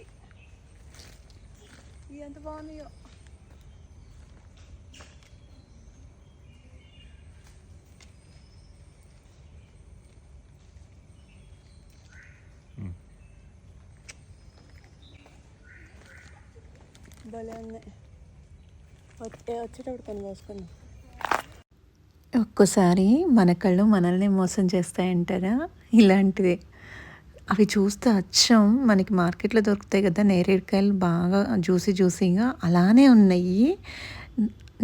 ఇది. ఇది ఎంత బాగున్నాయో. భలే ఉన్నాయి. వచ్చేటప్పుడు కొన్ని కోసుకుందాం ఒక్కోసారి మన కళ్ళు మనల్ని మోసం చేస్తాయంటారా? ఇలాంటిదే. అవి చూస్తే అచ్చం. మనకి మార్కెట్లో దొరుకుతాయి కదా నేరేడుకాయలు బాగా జ్యూసీ జ్యూసీగా. అలానే ఉన్నాయి.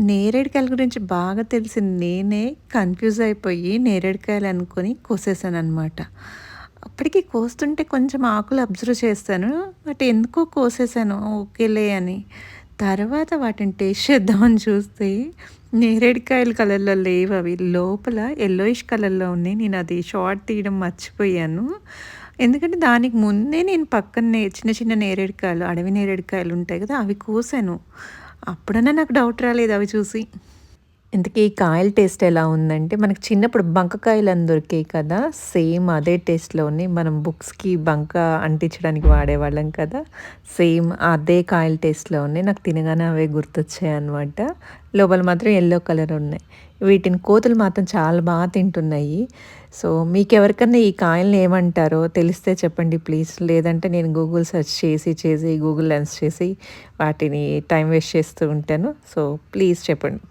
నేరేడుకాయల గురించి బాగా తెలిసిన నేనే కన్ఫ్యూజ్ అయిపోయి నేరేడుకాయలు అనుకొని కోసేసాను అనమాట అప్పటికి కోస్తుంటే కొంచెం ఆకులు అబ్జర్వ్ చేస్తాను బట్ ఎందుకో కోసేసాను ఓకేలే అని. తర్వాత వాటిని టేస్ట్ చేద్దామని చూస్తే నేరేడుకాయల కలర్లో లేవు అవి. లోపల ఎల్లోయిష్ కలర్లో ఉన్నాయి. నేను అది షార్ట్ తీయడం మర్చిపోయాను. ఎందుకంటే దానికి ముందే నేను పక్కనే చిన్న చిన్న నేరేడుకాయలు అడవి నేరేడుకాయలు ఉంటాయి కదా అవి కోసాను. అప్పుడన్నా నాకు డౌట్ రాలేదు అవి చూసి. ఇంతకీ ఈ కాయల టేస్ట్ ఎలా ఉందంటే మనకు చిన్నప్పుడు బంకకాయలు అని దొరికాయి కదా సేమ్ అదే టేస్ట్లో మనం బుక్స్కి బంక అంటించడానికి వాడేవాళ్ళం కదా సేమ్ అదే కాయల టేస్ట్లో ఉన్నాయి నాకు తినగానే అవే గుర్తొచ్చాయి అనమాట లోపల మాత్రం ఎల్లో కలర్ ఉన్నాయి. వీటిని కోతులు మాత్రం చాలా బాగా తింటున్నాయి. సో మీకు ఎవరికన్నా ఈ కాయలను ఏమంటారో తెలిస్తే చెప్పండి ప్లీజ్. లేదంటే నేను గూగుల్ సెర్చ్ చేసి చేసి గూగుల్ లెన్స్ చేసి వాటిని టైం వేస్ట్ చేస్తూ ఉంటాను. సో ప్లీజ్ చెప్పండి.